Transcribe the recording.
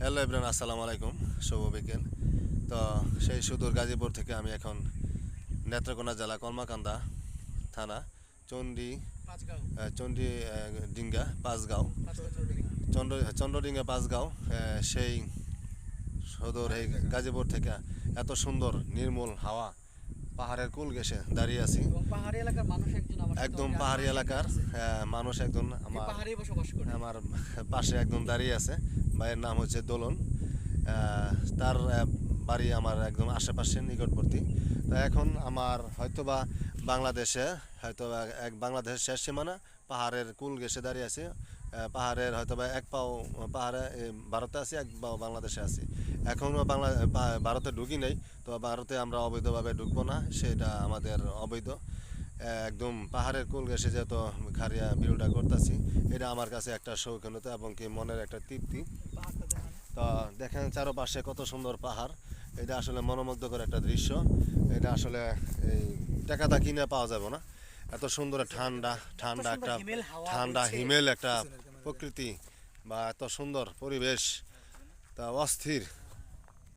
Hello Ibran আসসালামু আলাইকুম শুভ বিকেল। তো সেই সুদূর গাজীপুর থেকে আমি এখন নেত্রকোনা জেলা কলমাকান্দা থানা চণ্ডী আহ, চণ্ডী ডিঙ্গা পাঁচগাঁও। চন্দ্র চন্দ্রডিঙ্গা পাঁচগাঁও সেই সুদূর এই গাজীপুর থেকে এত সুন্দর নির্মল হাওয়া পাহাড়ের কুল গেছে দাঁড়িয়ে আছি। একদম পাহাড়ি এলাকার মানুষ একজন আমার করে। আমার পাশে একদম দাঁড়িয়ে আছে। ভাইয়ের নাম হচ্ছে দোলন। তার বাড়ি আমার একদম আশেপাশে নিকটবর্তী। তো এখন আমার হয়তোবা বাংলাদেশে হয়তো এক বাংলাদেশের শেষ সীমানা, পাহাড়ের কুল গেছে দাঁড়িয়ে আছে। পাহাড়ের হয়তোবা এক পাও পাহাড়ে ভারতে আছি, এক পাও বাংলাদেশে আছি। এখনও বাংলা ভারতে ঢুকি নেই, তো ভারতে আমরা অবৈধভাবে ঢুকবো না, সেটা আমাদের অবৈধ। একদম পাহাড়ের কুল গেছে যেহেতু খারিয়া ভিডিওটা করতেছি, এটা আমার কাছে একটা শৌখিনতা এবং কি মনের একটা তৃপ্তি। দেখেন চারপাশে কত সুন্দর পাহাড়। এটা আসলে মনোমুগ্ধকর একটা দৃশ্য। এটা আসলে এই টাকাটা কিনে পাওয়া যাবে না। এত সুন্দর ঠান্ডা ঠান্ডা একটা ঠান্ডা হিমেল একটা প্রকৃতি বা এত সুন্দর পরিবেশ। তা অস্থির।